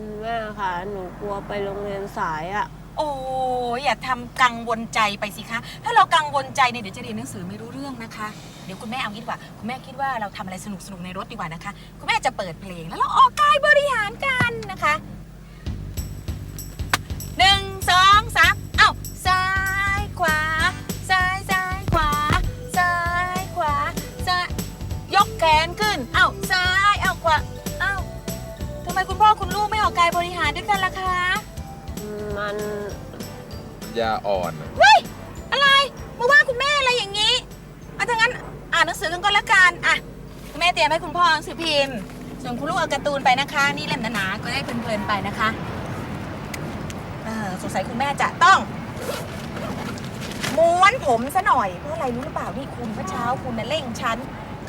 มแม่ค่ะหนูกลัวไปโรงเรียนสายอะโอ้ยอย่าทำกังวลใจไปสิคะ ถ้าเรากังวลใจเนี่ยเดี๋ยวจะเรียนหนังสือไม่รู้เรื่องนะคะ เดี๋ยวคุณแม่เอางี้ดีกว่า คุณแม่คิดว่าเราทำอะไรสนุกสนุกๆในรถดีกว่านะคะ คุณแม่จะเปิดเพลงแล้วเราออกกายบริหารกันนะคะหนึ่งสองสาม ยาอ่อนเฮ้ยอะไรมาว่าคุณแม่อะไรอย่างนี้อาถ้างั้นอ่านหนังสือกันก็แล้วกันอะคุณแม่เตรียมให้คุณพ่อหนังสือพิมพ์ ส่วนคุณลูกเอาการ์ตูนไปนะคะ นี่เล่มหนาๆก็ได้เพลินๆไปนะคะเออสงสัยคุณแม่จะต้องม้วนผมซะหน่อยเพราะอะไรรู้หรือเปล่านี่คุณเมื่อเช้าคุณน่ะเร่งฉัน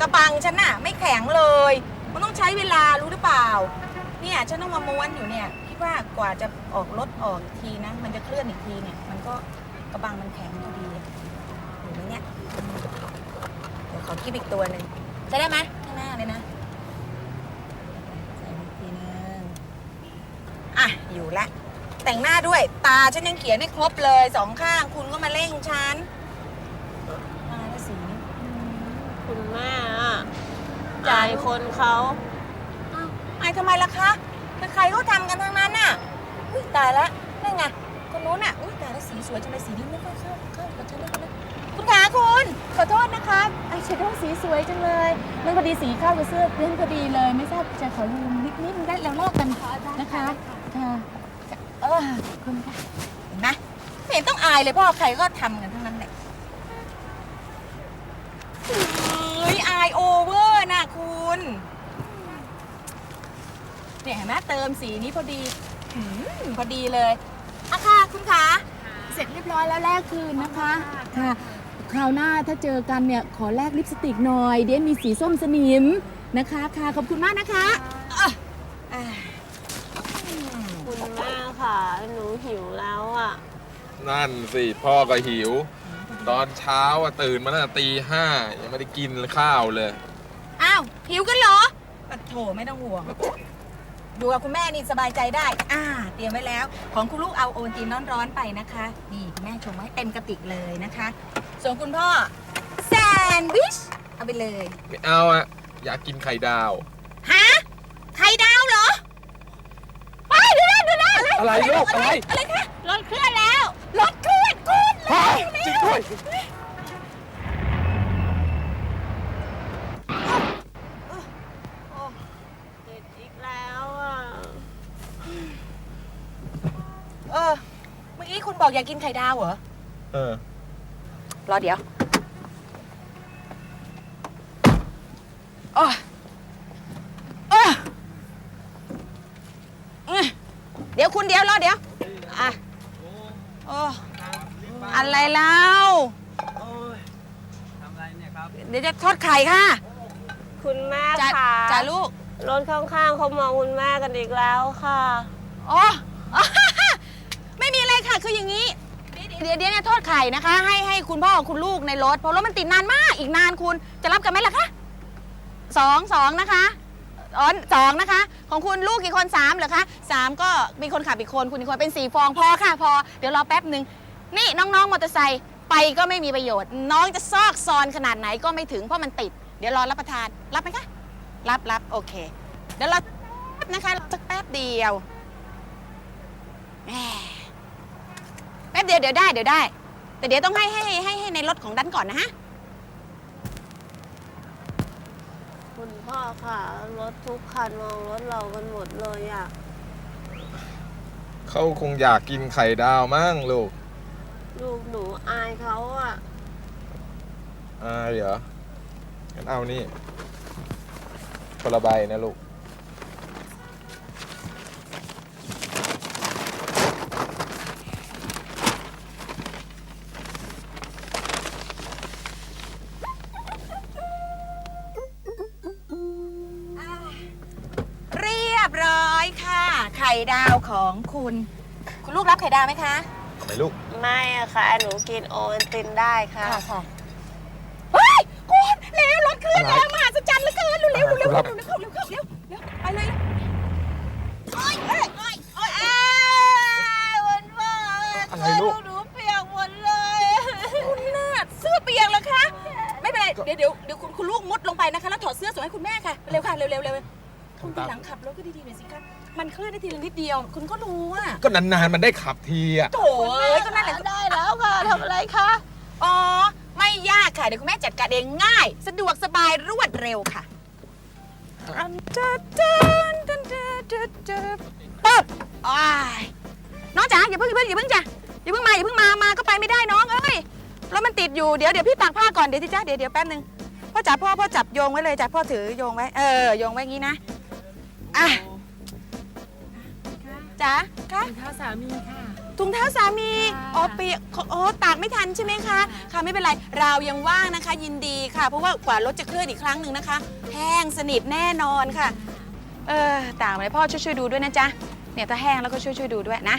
กระบังฉันน่ะไม่แข็งเลย มันต้องใช้เวลารู้หรือเปล่า เนี่ยฉันต้องมาม้วนอยู่เนี่ยคิดว่ากว่าจะออกรถออกอีกทีนะ มันจะเคลื่อนอีกทีเนี่ย มันก็กระบังมันแข็งพอดีอยู่ไหมเนี่ยเดี๋ยวขอคิดอีกตัวหนึ่งจะได้ไหมข้างหน้าเลยนะใส่อีกทีนึงอะอยู่ละแต่งหน้าด้วยตาฉันยังเขียนไม่ครบเลยสองข้างคุณก็มาเร่งฉันตายแล้วสีนี้ คุณแม่อะจ่ายคนเขา อาวอายทำไมล่ะคะใครๆก็ทำกันทั้งนั้นน่ะ อุ้ยตายละนั่นไงคนนู้นน่ะ อุ้ยตายแล้วสีสวยจังเลยสีนี้ไม่ค่อยเข้าเข้ากับฉันเลยนะคุณขาคุณขอโทษนะคะไอแชโดว์สีสวยจังเลย มันพอดีสีเข้ากับเสื้อเพื่อนพอดีเลย ไม่ทราบจะขอยืมนิดนิดได้แล้วลอกกันนะคะค่ะเออคุณค่ะเห็นไหมไม่เห็นต้องอายเลยเพราะใครก็ทำกันทั้งนั้นแหละเฮ้ยอายโอเวอร์นะคุณ เนี่ยเห็นไหมเติมสีนี้พอดีหืมพอดีเลยอะค่ะคุณขาเสร็จเรียบร้อยแล้วแลกคืนนะคะค่ะคราวหน้าถ้าเจอกันเนี่ยขอแลกลิปสติกหน่อยเดี๋ยวมีสีส้มสนิมนะคะ ค่ะขอบคุณมากนะคะอะคุณแม่ค่ะ หนูหิวแล้วอะนั่นสิพ่อก็หิว ตอนเช้าอะตื่นมาตั้งแต่ตีห้ายังไม่ได้กินข้าวเลย อ้าวหิวกันเหรอปะโถไม่ต้องห่วง ดูกับคุณแม่นี่สบายใจได้ อ่า เตรียมไว้แล้ว ของคุณลูกเอาโอนตินร้อนๆไปนะคะ นี่คุณแม่ชงไว้เต็มกระติกเลยนะคะ ส่วนคุณพ่อแซนด์วิช เอาไปเลย ไม่เอาอะอยากกินไข่ดาว ฮะไข่ดาวเหรอไปเดี๋ยวนะเดี๋ยวนะอะไรลูกอะไร อะไรคะรถเคลื่อนแล้ว รถเคลื่อนคุณพ่อจริงด้วย ติดอีกแล้วอะ เออ เมื่อกี้คุณ บอกอยากกินไข่ดาวเหรอ เออ รอเดี๋ยวโอ้ยโอ้ยอื้อเดี๋ยวคุณเดี๋ยวรอเดี๋ยว อะโอ้อะไรแล้วทำอะไรเนี่ยครับ เดี๋ยวจะทอดไข่ค่ะคุณแม่จ้าค่ะจ้าลูก รถข้างๆเขามองคุณแม่กันอีกแล้วค่ะ อ๋อไม่มีอะไรค่ะ คืออย่างนี้ เดี๋ยวเดี๋ยวเนี่ยทอดไข่นะคะ ให้ให้คุณพ่อคุณลูกในรถ เพราะรถมันติดนานมากอีกนานคุณจะรับกันไหมล่ะคะสองสองนะคะอ๋อสองนะคะ ของคุณลูกกี่คนสามเหรอคะสามก็มีคนขับอีกคนคุณอีกคนเป็นสี่ฟองพอค่ะ พอเดี๋ยวรอแป๊บหนึ่งนี่น้องๆมอเตอร์ไซค์ไปก็ไม่มีประโยชน์ น้องจะซอกซอนขนาดไหนก็ไม่ถึงเพราะมันติด เดี๋ยวรอรับประทานรับไหมคะรับรับโอเค เดี๋ยวเราแป๊บนะคะสักแป๊บเดียวแหมแป๊บเดียวเดี๋ยวได้เดี๋ยวได้ แต่เดี๋ยวต้องให้ให้ให้ให้ในรถของดันก่อนนะฮะ คุณพ่อค่ะ รถทุกคันมองรถเรากันหมดเลยอะเขาคงอยากกินไข่ดาวมั้งลูกลูกหนูอายเขาอะอ่าเหรองั้นเอานี่คนละใบนะลูก ไข่ดาวของคุณ คุณลูกรับไข่ดาวไหมคะไม่ลูก ไม่อะค่ะ หนูกินโอวัตินได้ค่ะ ค่ะค่ะเฮ้ยคุณเร็วรถเคลื่อนอรแล้วมหัจันเหลือเกินเร็วเร็วเร็วเร็วเร็วเร็วเร็วเร็วเร็วเร็วเร็วเร็วเร็วเร็วเร็วเร็วเร็วเร็วเร็วเร็เสื้อร็วเร็วเร็วเร็วเร็วเร็วเร็เร็วเร็ร็วเร็วเเร็วเรเร็วเวเร็วเวเร็วเร็วเร็วเร็วเร็ววเร็เร็วเร็วเร็วเร็วเร็วเร็วเร็เร็วเร็วเร็ว คุณทีหลังขับรถก็ดีๆหน่อยสิคะมันเคลื่อนได้ทีละนิดเดียว คุณก็รู้อะก็นานๆมันได้ขับทีอะโถ่เอ้ยก็นั่นแหละได้แล้วค่ะทำอะไรคะอ๋อ ไม่ยากค่ะ เดี๋ยวคุณแม่จัดการเองง่าย สะดวกสบายรวดเร็วค่ะอันเดอร์เดอร์เดอร์เดอร์เดอร์เดอร์ปึ๊บอ้ายน้องจ๋าอย่าเพิ่งอย่าเพิ่งอย่าเพิ่งจ้ะอย่าเพิ่งมาอย่าเพิ่งมามาก็ไปไม่ได้น้องเอ้ยแล้วมันติดอยู่เดี๋ยวเดี๋ยวพี่ตากผ้าก่อนเดี๋ยวที่จ้าเดี๋ยวเดี๋ยวแป๊บนึงพ่อจับพ่อพ่อจับโยงไว้เลยจ้ะพ่อถือโยงไว้เออโยงไว้อย่างงี้นะ อะจ๋าคะถุงเท้าสามีค่ะ ถุงเท้าสามีค่ะอ๋อเปียกอ๋อตากไม่ทันใช่ไหมคะค่ะไม่เป็นไรเรายังว่างนะคะ ยินดีค่ะ เพราะว่ากว่ารถจะเคลื่อนอีกครั้งหนึ่งนะคะ แห้งสนิทแน่นอนค่ะ เออตากมาเลยพ่อช่วยช่วยๆดูด้วยนะจ๊ะเนี่ยถ้าแห้งแล้วก็ช่วยช่วยๆดูด้วยนะ